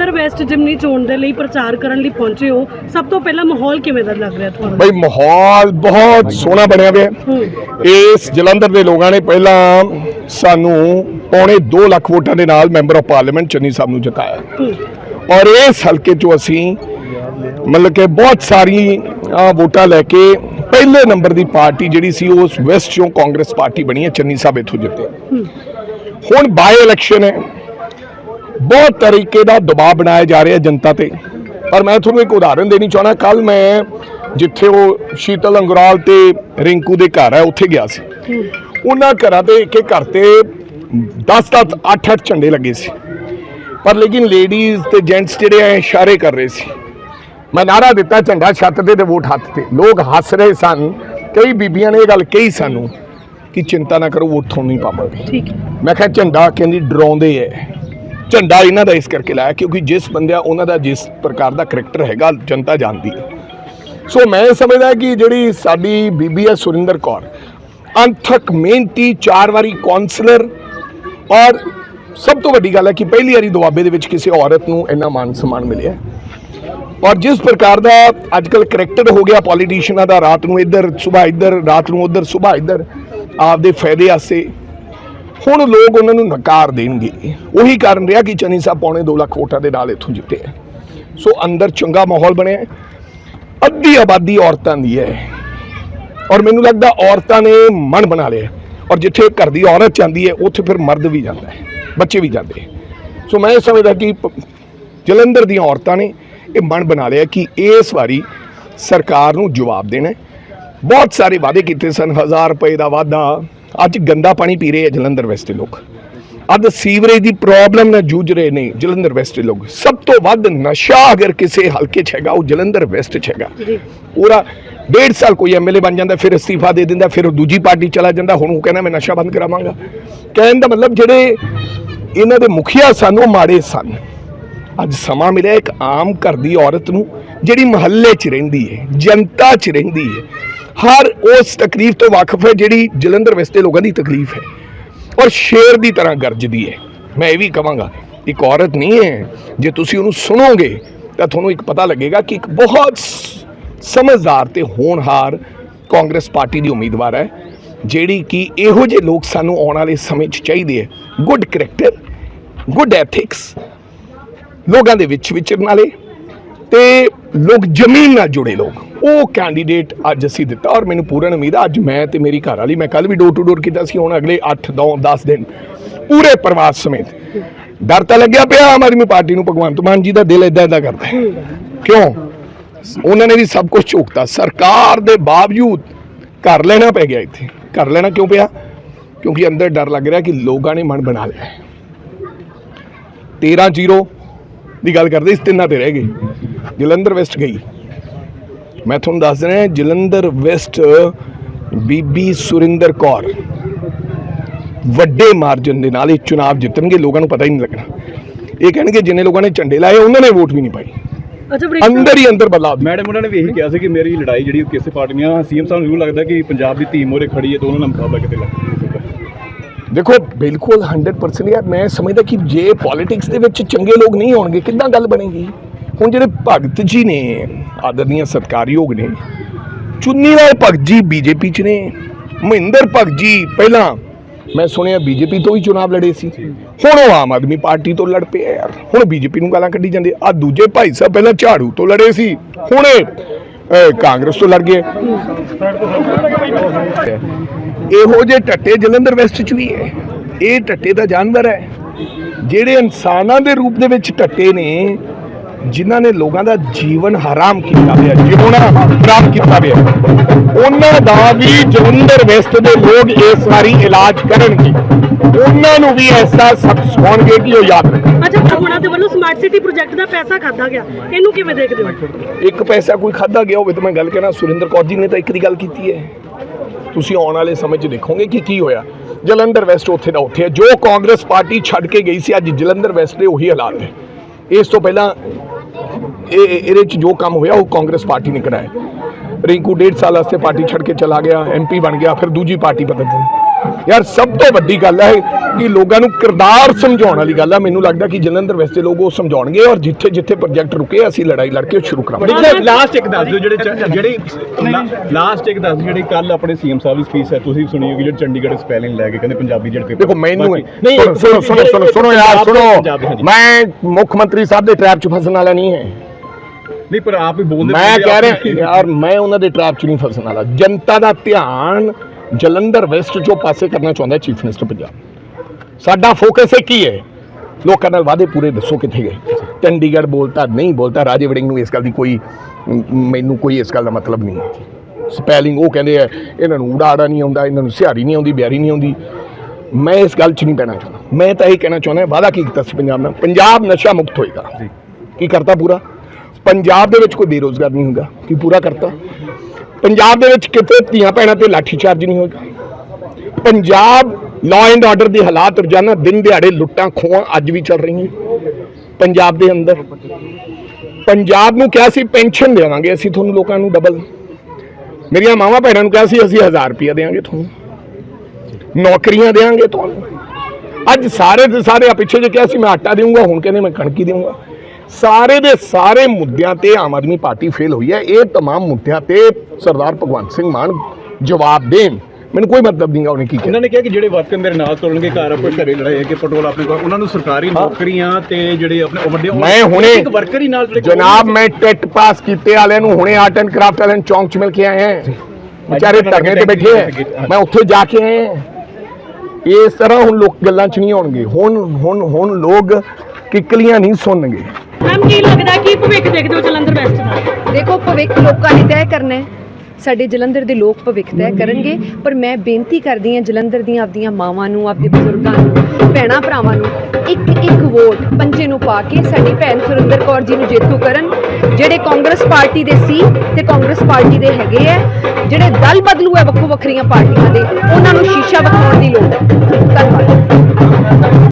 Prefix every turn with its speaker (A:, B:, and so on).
A: Jalandhar West ਜਿਮਨੀ ਚੋਣ ਦੇ ਲਈ ਪ੍ਰਚਾਰ ਕਰਨ ਲਈ ਪਹੁੰਚੇ ਹੋ? ਸਭ ਤੋਂ ਪਹਿਲਾਂ ਮਾਹੌਲ ਕਿਵੇਂ ਦਾ ਲੱਗ ਰਿਹਾ ਤੁਹਾਨੂੰ?
B: ਬਈ ਮਾਹੌਲ ਬਹੁਤ ਸੋਹਣਾ ਬਣਿਆ ਹੋਇਆ ਹੈ।
A: ਹੂੰ
B: ਇਸ ਜਲੰਧਰ ਦੇ ਲੋਕਾਂ ਨੇ ਪਹਿਲਾਂ ਸਾਨੂੰ ਪੌਣੇ 2 ਲੱਖ ਵੋਟਾਂ ਦੇ ਨਾਲ member of parliament Channi Sahib ਨੂੰ ਜਿਤਾਇਆ।
A: ਹੂੰ।
B: ਔਰ ਇਸ ਹਲਕੇ ਚੋਂ ਅਸੀਂ ਮਤਲਬ ਕਿ ਬਹੁਤ ਸਾਰੀ ਅਹ, ਵੋਟਾਂ ਲੈ ਕੇ ਪਹਿਲੇ ਨੰਬਰ ਦੀ ਪਾਰਟੀ ਜਿਹੜੀ ਸੀ ਉਸ ਵੈਸਟ ਚੋਂ ਕਾਂਗਰਸ ਪਾਰਟੀ ਬਣੀ ਹੈ ਚੰਨੀ ਸਾਹਿਬ ਇੱਥੋਂ ਜਿੱਤੇ। ਹੁਣ ਬਾਈ ਇਲੈਕਸ਼ਨ ਹੈ। ਬਹੁਤ ਤਰੀਕੇ ਦਾ ਦਬਾਅ ਬਣਾਇਆ ਜਾ ਰਿਹਾ ਜਨਤਾ ਤੇ। ਪਰ ਮੈਂ ਤੁਹਾਨੂੰ ਇੱਕ ਉਦਾਹਰਨ ਦੇਣੀ ਚਾਹਣਾ ਕੱਲ ਮੈਂ ਜਿੱਥੇ ਉਹ ਸ਼ੀਤਲ ਅੰਗਰਾਲ ਤੇ ਰਿੰਕੂ ਦੇ ਘਰ ਹੈ ਉੱਥੇ ਗਿਆ ਸੀ। ਉਹਨਾਂ ਘਰਾਂ ਤੇ ਇੱਕ ਇੱਕ ਘਰ ਤੇ 10 10 8 8 ਝੰਡੇ ਲੱਗੇ ਸੀ। ਪਰ ਲੇਕਿਨ ਲੇਡੀਜ਼ ਤੇ ਜੈਂਟਸ ਜਿਹੜੇ ਆ ਇਸ਼ਾਰੇ ਕਰ ਰਹੇ ਸੀ। ਮੈਂ ਨਾਰਾ ਦਿੱਤਾ ਝੰਡਾ ਛੱਤ ਤੇ ਤੇ ਵੋਟ ਹੱਥ ਤੇ। ਲੋਕ ਹੱਸ ਰਹੇ ਸਨ। ਕਈ ਬੀਬੀਆਂ ਨੇ ਇਹ ਗੱਲ ਕਹੀ ਸਾਨੂੰ ਕਿ ਚਿੰਤਾ ਨਾ ਕਰੋ ਵੋਟ ਤੁਹਾਨੂੰ ਨਹੀਂ ਪਾਵਾਂਗੇ।
A: ਠੀਕ
B: ਮੈਂ ਕਿਹਾ ਝੰਡਾ ਕਹਿੰਦੀ ਡਰਾਉਂਦੇ ਐ। ਝੰਡਾ ਇਹਨਾਂ ਦਾ ਇਸ ਕਰਕੇ ਲਾਇਆ ਕਿਉਂਕਿ ਜਿਸ ਬੰਦਿਆ ਉਹਨਾਂ ਦਾ ਜਿਸ ਪ੍ਰਕਾਰ ਦਾ ਕਰੈਕਟਰ ਹੈਗਾ, ਜਨਤਾ ਜਾਣਦੀ ਹੈ। ਸੋ ਮੈਂ ਸਮਝਦਾ ਕਿ ਜਿਹੜੀ ਸਾਡੀ ਬੀਬੀ ਹੈ ਸੁਰਿੰਦਰ ਕੌਰ, ਅੰਥਕ ਮਿਹਨਤੀ ਚਾਰ ਵਾਰੀ ਕਾਉਂਸਲਰ ਔਰ ਸਭ ਤੋਂ ਵੱਡੀ ਗੱਲ ਹੈ ਕਿ ਪਹਿਲੀ ਵਾਰੀ ਦੁਆਬੇ ਦੇ ਵਿੱਚ ਕਿਸੇ ਔਰਤ ਨੂੰ ਇੰਨਾ ਮਾਨ ਸਨਮਾਨ ਮਿਲਿਆ ਔਰ ਜਿਸ ਪ੍ਰਕਾਰ ਦਾ ਅੱਜਕੱਲ ਕਰੈਕਟਰ ਹੋ ਗਿਆ ਪੋਲੀਟੀਸ਼ੀਅਨਾਂ ਦਾ, ਰਾਤ ਨੂੰ ਇੱਧਰ ਸਵੇਰ ਇੱਧਰ, ਰਾਤ ਨੂੰ ਉੱਧਰ ਸਵੇਰ ਇੱਧਰ, ਆਪਦੇ ਫਾਇਦੇ ਆਸੇ ਹੁਣ ਲੋਕ ਉਹਨਾਂ ਨੂੰ ਨਕਾਰ ਦੇਣਗੇ। ਉਹੀ ਕਾਰਨ ਰਿਹਾ ਕਿ ਚੰਨੀ ਸਾਹਿਬ ਪੌਣੇ 2 ਲੱਖ ਵੋਟਾਂ ਦੇ ਨਾਲ ਇੱਥੋਂ ਜਿੱਤੇ ਹੈ। ਸੋ ਅੰਦਰ ਚੰਗਾ ਮਾਹੌਲ ਬਣਿਆ ਅੱਧੀ ਆਬਾਦੀ ਔਰਤਾਂ ਦੀ ਹੈ। ਔਰ ਮੈਨੂੰ ਲੱਗਦਾ ਔਰਤਾਂ ਨੇ ਮਨ ਬਣਾ ਲਿਆ ਔਰ ਜਿੱਥੇ ਘਰ ਦੀ ਔਰਤ ਜਾਂਦੀ ਹੈ, ਉੱਥੇ ਫਿਰ ਮਰਦ ਵੀ ਜਾਂਦਾ ਹੈ, ਬੱਚੇ ਵੀ ਜਾਂਦੇ ਸੋ ਮੈਂ ਇਹ ਸਮਝਦਾ ਕਿ ਪ- ਜਲੰਧਰ ਦੀਆਂ ਔਰਤਾਂ ਨੇ ਇਹ ਮਨ ਬਣਾ ਲਿਆ ਕਿ ਇਸ ਵਾਰੀ ਸਰਕਾਰ ਨੂੰ ਜਵਾਬ ਦੇਣਾ ਬਹੁਤ ਸਾਰੇ ਵਾਅਦੇ ਕੀਤੇ ਸਨ 1000 ਰੁਪਏ ਦਾ ਵਾਅਦਾ ਅੱਜ ਗੰਦਾ ਪਾਣੀ ਪੀ ਰਹੇ ਆ ਜਲੰਧਰ ਵੈਸਟ ਦੇ ਲੋਕ। ਅੱਜ ਸੀਵਰੇਜ ਦੀ ਪ੍ਰੋਬਲਮ ਨਾਲ ਜੂਝ ਰਹੇ ਨੇ ਜਲੰਧਰ ਵੈਸਟ ਦੇ ਲੋਕ। ਸਭ ਤੋਂ ਵੱਧ ਨਸ਼ਾ ਅਗਰ ਕਿਸੇ ਹਲਕੇ 'ਚ ਹੈਗਾ ਉਹ ਜਲੰਧਰ ਵੈਸਟ 'ਚ ਹੈਗਾ। ਪੂਰਾ ਡੇਢ ਸਾਲ ਕੋਈ ਐਮਐਲਏ ਬਣ ਜਾਂਦਾ ਫਿਰ ਅਸਤੀਫਾ ਦੇ ਦਿੰਦਾ ਫਿਰ ਉਹ ਦੂਜੀ ਪਾਰਟੀ ਚਲਾ ਜਾਂਦਾ ਹੁਣ ਉਹ ਕਹਿੰਦਾ ਮੈਂ ਨਸ਼ਾ ਬੰਦ ਕਰਾਵਾਂਗਾ। ਕਹਿਣ ਦਾ ਮਤਲਬ ਜਿਹੜੇ ਇਹਨਾਂ ਦੇ ਮੁਖੀਆ ਸਨ ਉਹ ਮਾੜੇ ਸਨ। ਅੱਜ ਸਮਾਂ ਮਿਲਿਆ ਇੱਕ ਆਮ ਘਰ ਦੀ ਔਰਤ ਨੂੰ ਜਿਹੜੀ ਮਹੱਲੇ 'ਚ ਰਹਿੰਦੀ ਹੈ ਜਨਤਾ 'ਚ ਰਹਿੰਦੀ ਹੈ। ਹਰ ਉਸ ਤਕਲੀਫ ਤੋਂ ਵਾਕਿਫ ਹੈ ਜਿਹੜੀ ਜਲੰਧਰ ਵਸਤੇ ਲੋਕਾਂ ਦੀ ਤਕਲੀਫ ਹੈ ਔਰ ਸ਼ੇਰ ਦੀ ਤਰ੍ਹਾਂ ਗਰਜਦੀ ਹੈ। ਮੈਂ ਇਹ ਵੀ ਕਹਾਂਗਾ, ਇੱਕ ਔਰਤ ਨਹੀਂ ਹੈ, ਜੇ ਤੁਸੀਂ ਉਹਨੂੰ ਸੁਣੋਗੇ ਤਾਂ ਤੁਹਾਨੂੰ ਇੱਕ ਪਤਾ ਲੱਗੇਗਾ ਕਿ ਇੱਕ ਬਹੁਤ ਸ- ਸਮਝਦਾਰ ਤੇ ਹੋਣਹਾਰ ਕਾਂਗਰਸ ਪਾਰਟੀ ਦੀ ਉਮੀਦਵਾਰ ਹੈ, ਜਿਹੜੀ ਕਿ ਇਹੋ ਜਿਹੇ ਲੋਕ ਸਾਨੂੰ ਆਉਣ ਵਾਲੇ ਸਮੇਂ 'ਚ ਚਾਹੀਦੇ ਹੈ। ਗੁੱਡ ਕਰੈਕਟਰ ਗੁੱਡ ਐਥਿਕਸ ਲੋਕਾਂ ਦੇ ਵਿੱਚ ਵਿਚਰਨ ਵਾਲੇ ਤੇ ਲੋਕ ਜ਼ਮੀਨ ਨਾਲ ਜੁੜੇ ਲੋਕ। ਉਹ ਕੈਂਡੀਡੇਟ ਅੱਜ ਅਸੀਂ ਦਿੱਤਾ ਔਰ ਮੈਨੂੰ ਪੂਰਨ ਉਮੀਦ ਹੈ ਅੱਜ ਮੈਂ ਤੇ ਮੇਰੀ ਘਰ ਵਾਲੀ, ਮੈਂ ਕੱਲ ਵੀ ਡੋਰ ਟੂ ਡੋਰ ਕੀਤਾ ਸੀ, ਹੁਣ ਅਗਲੇ 8 9 10 ਦਿਨ ਪੂਰੇ ਪਰਿਵਾਰ ਸਮੇਤ। ਡਰ ਤਾਂ ਲੱਗਿਆ ਪਿਆ ਆਮ ਆਦਮੀ ਪਾਰਟੀ ਨੂੰ, ਭਗਵੰਤ ਮਾਨ ਜੀ ਦਾ ਦਿਲ ਇਦਾਂ ਇਦਾਂ ਕਰਦਾ ਹੈ। ਕਿਉਂ? ਉਹਨਾਂ ਨੇ ਵੀ ਸਭ ਕੁਝ ਝੋਕਤਾ। ਸਰਕਾਰ ਦੇ ਬਾਵਜੂਦ ਕਰ ਲੈਣਾ ਪੈ ਗਿਆ ਇੱਥੇ। ਕਰ ਲੈਣਾ ਕਿਉਂ ਪਿਆ? ਕਿਉਂਕਿ ਅੰਦਰ ਡਰ ਲੱਗ ਰਿਹਾ ਕਿ ਲੋਕਾਂ ਨੇ ਮਨ ਬਣਾ ਲਿਆ ਹੈ। 13 ਜ਼ੀਰੋ ਦੀ ਗੱਲ ਕਰਦੇ, ਇਸ ਤਿੰਨਾਂ ਤੇ ਰਹਿ ਗਏ। ਜਲੰਧਰ ਵੈਸਟ ਗਈ। ਮੈਂ ਤੁਹਾਨੂੰ ਦੱਸ ਰਿਹਾ ਜਲੰਧਰ ਵੈਸਟ ਬੀਬੀ ਸੁਰਿੰਦਰ ਕੌਰ ਵੱਡੇ ਮਾਰਜਨ ਦੇ ਨਾਲ ਇਹ ਚੁਣਾਵ ਜਿੱਤਣਗੇ ਲੋਕਾਂ ਨੂੰ ਪਤਾ ਹੀ ਨਹੀਂ ਲੱਗਣਾ ਇਹ ਕਹਿਣਗੇ ਜਿੰਨੇ ਲੋਕਾਂ ਨੇ ਝੰਡੇ ਲਾਏ ਉਹਨਾਂ ਨੇ ਵੋਟ ਵੀ ਨਹੀਂ ਪਾਈ
A: ਅੱਛਾ ਬ੍ਰੇਕ
B: ਅੰਦਰ ਹੀ ਅੰਦਰ ਬਦਲਾਅ
C: ਮੈਡਮ ਉਹਨਾਂ ਨੇ ਵੀ ਇਹੀ ਕਿਹਾ ਸੀ ਕਿ ਮੇਰੀ ਲੜਾਈ ਜਿਹੜੀ ਉਹ ਕਿਸੇ ਪਾਰਟੀ ਨਾਲ ਸੀਐਮ ਸਾਹਿਬ ਨੂੰ ਜ਼ਰੂਰ ਲੱਗਦਾ ਕਿ ਪੰਜਾਬ ਦੀ ਧੀ ਮੋਰੇ ਖੜੀ ਹੈ ਤਾਂ ਉਹਨਾਂ ਨਾਲ ਮੁਕਾਬਲਾ ਕਿਤੇ ਲੱਗ
B: ਦੇਖੋ ਬਿਲਕੁਲ 100% ਯਾਰ ਮੈਂ ਸਮਝਦਾ ਕਿ ਜੇ ਪੋਲਿਟਿਕਸ ਦੇ ਵਿੱਚ ਚੰਗੇ ਲੋਕ ਨਹੀਂ ਹੋਣਗੇ ਕਿੱਦਾਂ ਗੱਲ ਬਣੇਗੀ ਹੁਣ ਜਿਹੜੇ ਭਗਤ ਜੀ ਨੇ ਆਦਰਨੀय ਸਤਕਾਰਯੋਗ ਨੇ ਚੁੰਨੀਵਾਲ ਭਗਤ ਜੀ ਬੀਜੇਪੀ ਚ ਨੇ, ਮਹਿੰਦਰ ਭਗਤ ਜੀ ਪਹਿਲਾਂ ਮੈਂ ਸੁਣਿਆ ਬੀਜੇਪੀ ਤੋਂ ਹੀ ਚੁਣਾਵ ਲੜੇ ਸੀ, ਹੁਣ ਉਹ ਆਮ ਆਦਮੀ ਪਾਰਟੀ ਤੋਂ ਲੜ ਪਏ ਯਾਰ। ਹੁਣ ਬੀਜੇਪੀ ਨੂੰ ਗਾਲਾਂ ਕੱਢੀ ਜਾਂਦੇ ਆ ਦੂਜੇ ਭਾਈ ਸਾਹਿਬ ਪਹਿਲਾਂ ਝਾੜੂ ਤੋਂ ਲੜੇ ਸੀ, ਹੁਣ ਕਾਂਗਰਸ ਤੋਂ ਲੜ ਗਏ। ਇਹੋ ਜਿਹੇ ਟੱਟੇ ਜਲੰਧਰ ਵੈਸਟ ਚ ਵੀ ਹੈ। ਇਹ ਟੱਟੇ ਦਾ ਜਾਨਵਰ ਹੈ। ਜਿਹੜੇ ਇਨਸਾਨਾਂ ਦੇ ਰੂਪ ਦੇ ਵਿੱਚ ਟੱਟੇ ਨੇ ਜਿਨ੍ਹਾਂ ਨੇ ਲੋਕਾਂ ਦਾ ਜੀਵਨ ਹਰਾਮ ਕੀਤਾ ਹੋਇਆ ਜਿਉਣਾ ਹਰਾਮ ਕੀਤਾ ਹੋਇਆ। ਉਹਨਾਂ ਦਾ ਵੀ ਜਲੰਧਰ ਵੈਸਟ ਦੇ ਲੋਕ ਇਸ ਵਾਰੀ ਇਲਾਜ ਕਰਨਗੇ। ਉਹਨਾਂ ਨੂੰ ਵੀ ਐਸਾ ਸਬਕ ਸਿਖਾਉਣਗੇ ਕਿ ਉਹ ਯਾਦ ਰੱਖਣ।
A: ਅੱਛਾ ਭਗਵਾਨਾ ਦੇ ਵੱਲੋਂ ਸਮਾਰਟ ਸਿਟੀ ਪ੍ਰੋਜੈਕਟ ਦਾ ਪੈਸਾ ਖਾਦਾ ਗਿਆ। ਇਹਨੂੰ ਕਿਵੇਂ ਦੇਖਦੇ ਹੋ?
B: ਇੱਕ ਪੈਸਾ ਕੋਈ ਖਾਦਾ ਗਿਆ ਹੋਵੇ ਤਾਂ ਮੈਂ ਗੱਲ ਕਰਾਂ ਸੁਰਿੰਦਰ ਕੌਰ ਜੀ ਨੇ ਤਾਂ ਇੱਕ ਦੀ ਗੱਲ ਕੀਤੀ ਹੈ। ਤੁਸੀਂ ਆਉਣ ਵਾਲੇ ਸਮੇਂ 'ਚ ਦੇਖੋਗੇ ਕਿ ਕੀ ਹੋਇਆ। ਜਲੰਧਰ ਵੈਸਟ ਉੱਥੇ ਦਾ ਉੱਥੇ ਹੈ। ਜੋ ਕਾਂਗਰਸ ਪਾਰਟੀ ਛੱਡ ਕੇ ਗਈ ਸੀ ਅੱਜ ਜਲੰਧਰ ਵੈਸਟ ਦੇ ਉਹੀ ਹਾਲਾਤ ਹੈ ਇਸ ਤੋਂ ਪਹਿਲਾਂ ਇਹ ਇਹ- ਇਹਦੇ 'ਚ ਜੋ ਕੰਮ ਹੋਇਆ ਉਹ ਕਾਂਗਰਸ ਪਾਰਟੀ ਨੇ ਕਰਾਇਆ। ਰਿੰਕੂ ਡੇਢ ਸਾਲ ਵਾਸਤੇ ਪਾਰਟੀ ਛੱਡ ਕੇ ਚਲਾ ਗਿਆ ਐਮਪੀ ਬਣ ਗਿਆ ਫਿਰ ਦੂਜੀ ਪਾਰਟੀ ਬਦਲ ਗਈ ਯਾਰ ਸਭ ਤੋਂ ਵੱਡੀ ਗੱਲ ਹੈ ਕਿ ਲੋਕਾਂ ਨੂੰ ਕਿਰਦਾਰ ਸਮਝਾਉਣ ਵਾਲੀ ਗੱਲ ਹੈ ਮੈਨੂੰ ਲੱਗਦਾ ਕਿ ਜਲੰਧਰ ਵੈਸਤੇ ਲੋਕ ਉਹ ਸਮਝਾਉਣਗੇ ਔਰ ਜਿੱਥੇ ਜਿੱਥੇ ਪ੍ਰੋਜੈਕਟ ਰੁਕੇ ਅਸੀਂ ਲੜਾਈ ਲੜ ਕੇ ਸ਼ੁਰੂ ਕਰਾਂਗੇ।
C: ਲਾਸਟ ਇੱਕ ਦੱਸ ਦਿਓ ਜਿਹੜੇ ਜਿਹੜੀ ਲਾਸਟ ਇੱਕ ਦੱਸ ਜਿਹੜੀ ਕੱਲ ਆਪਣੇ ਸੀਐਮ ਸਾਹਿਬ ਦੀ ਸਪੀਚ ਹੈ ਤੁਸੀਂ ਸੁਣੀ ਹੋਗੀ ਜਿਹੜੀ ਚੰਡੀਗੜ੍ਹ ਸਪੈਲਿੰਗ ਲੈ ਕੇ ਕਹਿੰਦੇ ਪੰਜਾਬੀ ਜਿਹੜੇ ਪੇਪਰ
B: ਦੇਖੋ ਮੈਨੂੰ ਸੁਣੋ ਸੁਣੋ ਸੁਣੋ ਸੁਣੋ ਯਾਰ ਸੁਣੋ। ਮੈਂ ਮੁੱਖ ਮੰਤਰੀ ਸਾਹਿਬ ਦੇ ਟ੍ਰੈਪ 'ਚ ਫਸਣ ਵਾਲਾ ਨਹੀਂ ਹੈ।
C: ਨਹੀਂ ਪਰ ਆਪ ਹੀ ਬੋਲਦੇ
B: ਮੈਂ ਕਹਿ ਰਿਹਾ ਯਾਰ ਮੈਂ ਉਹਨਾਂ ਦੇ ਟ੍ਰੈਪ 'ਚ ਨਹੀਂ ਫਸਣ ਵਾਲਾ ਜਨਤਾ ਦਾ ਧਿਆਨ ਜਲੰਧਰ ਵੈਸਟ 'ਚੋਂ ਪਾਸੇ ਕਰਨਾ ਚਾਹੁੰਦਾ ਚੀਫ ਮਿਨਿਸਟਰ ਪੰਜਾਬ। ਸਾਡਾ ਫੋਕਸ ਹੀ ਹੈ। ਲੋਕਾਂ ਨਾਲ ਵਾਅਦੇ ਪੂਰੇ ਦੱਸੋ ਕਿੱਥੇ ਗਏ। ਚੰਡੀਗੜ੍ਹ ਬੋਲਤਾ ਨਹੀਂ ਬੋਲਤਾ ਰਾਜੇ ਵੜਿੰਗ ਨੂੰ ਇਸ ਗੱਲ ਦੀ ਕੋਈ ਮੈਨੂੰ ਕੋਈ ਇਸ ਗੱਲ ਦਾ ਮਤਲਬ ਨਹੀਂ ਸਪੈਲਿੰਗ ਉਹ ਕਹਿੰਦੇ ਆ ਇਹਨਾਂ ਨੂੰ ਆੜਾ ਨਹੀਂ ਆਉਂਦਾ ਇਹਨਾਂ ਨੂੰ ਸਿਹਾਰੀ ਨਹੀਂ ਆਉਂਦੀ ਬਿਆਰੀ ਨਹੀਂ ਆਉਂਦੀ। ਮੈਂ ਇਸ ਗੱਲ 'ਚ ਨਹੀਂ ਪੈਣਾ ਚਾਹੁੰਦਾ। ਮੈਂ ਤਾਂ ਇਹ ਕਹਿਣਾ ਚਾਹੁੰਦਾ ਵਾਅਦਾ ਕੀ ਕੀਤਾ ਸੀ ਪੰਜਾਬ ਨਾਲ? ਪੰਜਾਬ ਨਸ਼ਾ ਮੁਕਤ ਹੋਏਗਾ। ਕੀ ਕਰਤਾ ਪੂਰਾ? ਪੰਜਾਬ ਦੇ ਵਿੱਚ ਕੋਈ ਬੇਰੋਜ਼ਗਾਰ ਨਹੀਂ ਹੋਗਾ ਕਿ ਪੂਰਾ ਕਰਤਾ। ਪੰਜਾਬ ਦੇ ਵਿੱਚ ਕਿਤੇ ਧੀਆਂ ਭੈਣਾਂ ਤੇ ਲਾਠੀ ਚਾਰਜ ਨਹੀਂ ਹੋਏਗਾ। ਪੰਜਾਬ ਲਾਅ ਐਂਡ ਆਰਡਰ ਦੇ ਹਾਲਾਤ ਰੋਜ਼ਾਨਾ ਦਿਨ ਦਿਹਾੜੇ ਲੁੱਟਾਂ, ਖੋਹਾਂ ਅੱਜ ਵੀ ਚੱਲ ਰਹੀਆਂ। ਪੰਜਾਬ ਦੇ ਅੰਦਰ। ਪੰਜਾਬ ਨੂੰ ਕਿਹਾ ਸੀ, ਪੈਨਸ਼ਨ ਦੇਵਾਂਗੇ ਅਸੀਂ ਤੁਹਾਨੂੰ ਲੋਕਾਂ ਨੂੰ ਡਬਲ ਮੇਰੀਆਂ ਮਾਵਾਂ ਭੈਣਾਂ ਨੂੰ ਕਿਹਾ ਸੀ, ਅਸੀਂ 1000 ਰੁਪਇਆ ਦੇਵਾਂਗੇ ਤੁਹਾਨੂੰ। ਨੌਕਰੀਆਂ ਦੇਵਾਂਗੇ ਤੁਹਾਨੂੰ। ਅੱਜ ਸਾਰੇ ਦੇ ਸਾਰੇ ਆ ਪਿੱਛੇ ਜੇ ਕਿਹਾ ਸੀ, ਮੈਂ ਆਟਾ ਦੇਵਾਂਗਾ ਹੁਣ ਕਹਿੰਦੇ ਮੈਂ ਕਣਕੀ ਹੀ ਦੇਵਾਂਗਾ ਸਾਰੇ ਦੇ ਸਾਰੇ ਮੁੱਦਿਆਂ ਤੇ ਆਮ ਆਦਮੀ ਪਾਰਟੀ ਫੇਲ ਹੋਈ ਹੈ। ਇਹ ਤਮਾਮ ਮੁੱਦਿਆਂ ਤੇ ਸਰਦਾਰ ਭਗਵੰਤ ਸਿੰਘ ਮਾਨ ਜਵਾਬ ਦੇਣ। ਮੈਨੂੰ ਕੋਈ ਮਤਲਬ ਨਹੀਂਗਾ ਉਹਨੇ ਕੀ ਕਿਹਾ।
C: ਉਹਨਾਂ ਨੇ ਕਿਹਾ ਕਿ ਜਿਹੜੇ ਵਰਕਰ ਮੇਰੇ ਨਾਲ ਤੋੜਨਗੇ ਘਰ ਆਪਣੇ ਘਰੇ ਲੜਾਈ ਕਿ ਪੈਟਰੋਲ ਆਪਣੇ ਕੋਲ ਉਹਨਾਂ ਨੂੰ ਸਰਕਾਰੀ ਨੌਕਰੀਆਂ ਤੇ ਜਿਹੜੇ ਆਪਣੇ ਵੱਡੇ
B: ਮੈਂ ਹੁਣੇ
C: ਇੱਕ ਵਰਕਰ ਹੀ ਨਾਲ
B: ਜਨਾਬ ਮੈਂ ਟੈਟ ਪਾਸ ਕੀਤੇ ਵਾਲਿਆਂ ਨੂੰ ਹੁਣੇ ਆਰਟ ਐਂਡ ਕਰਾਫਟ ਵਾਲਿਆਂ ਚੌਂਕ ਚ ਮਿਲ ਕੇ ਆਏ ਹਾਂ। ਵਿਚਾਰੇ ਧਰਨੇ ਤੇ ਬੈਠੇ ਹੈ। ਮੈਂ ਉੱਥੇ ਜਾ ਕੇ ਆਏ ਇਸ ਤਰ੍ਹਾਂ ਹੁਣ ਲੋਕ ਗੱਲਾਂ ਚ ਨਹੀਂ ਆਉਣਗੇ। ਹੁਣ ਹੁਣ ਹੁਣ ਲੋਕ ਕਿੱਕਲੀਆਂ ਨਹੀਂ ਸੁਣਨਗੇ।
A: ਮੈਮ, ਕੀ ਲੱਗਦਾ, ਕੀ ਭਵਿੱਖ ਦੇਖਦੇ ਹੋ ਜਲੰਧਰ ਵੈਸਟ ਦਾ?
D: ਦੇਖੋ, ਭਵਿੱਖ ਲੋਕਾਂ ਨੇ ਤੈਅ ਕਰਨਾ ਹੈ। ਸਾਡੇ ਜਲੰਧਰ ਦੇ ਲੋਕ ਭਵਿੱਖ ਤੈਅ ਕਰਨਗੇ, ਪਰ ਮੈਂ ਬੇਨਤੀ ਕਰਦੀ ਹਾਂ ਜਲੰਧਰ ਦੀਆਂ ਆਪਦੀਆਂ ਮਾਵਾਂ ਨੂੰ, ਆਪਦੇ ਬਜ਼ੁਰਗਾਂ ਨੂੰ, ਭੈਣਾਂ ਭਰਾਵਾਂ ਨੂੰ ਇੱਕ ਇੱਕ ਵੋਟ ਪੰਜੇ ਨੂੰ ਪਾ ਕੇ ਸਾਡੀ ਭੈਣ ਸੁਰਿੰਦਰ ਕੌਰ ਜੀ ਨੂੰ ਜੇਤੂ ਕਰਨ, ਜਿਹੜੇ ਕਾਂਗਰਸ ਪਾਰਟੀ ਦੇ ਸੀ ਤੇ ਕਾਂਗਰਸ ਪਾਰਟੀ ਦੇ ਹੈਗੇ ਆ, ਜਿਹੜੇ ਦਲ ਬਦਲੂ ਹੈ ਵੱਖੋ ਵੱਖਰੀਆਂ ਪਾਰਟੀਆਂ ਦੇ, ਉਹਨਾਂ ਨੂੰ ਸ਼ੀਸ਼ਾ ਵਿਖਾਉਣ ਦੀ ਲੋੜ ਹੈ। ਧੰਨਵਾਦ।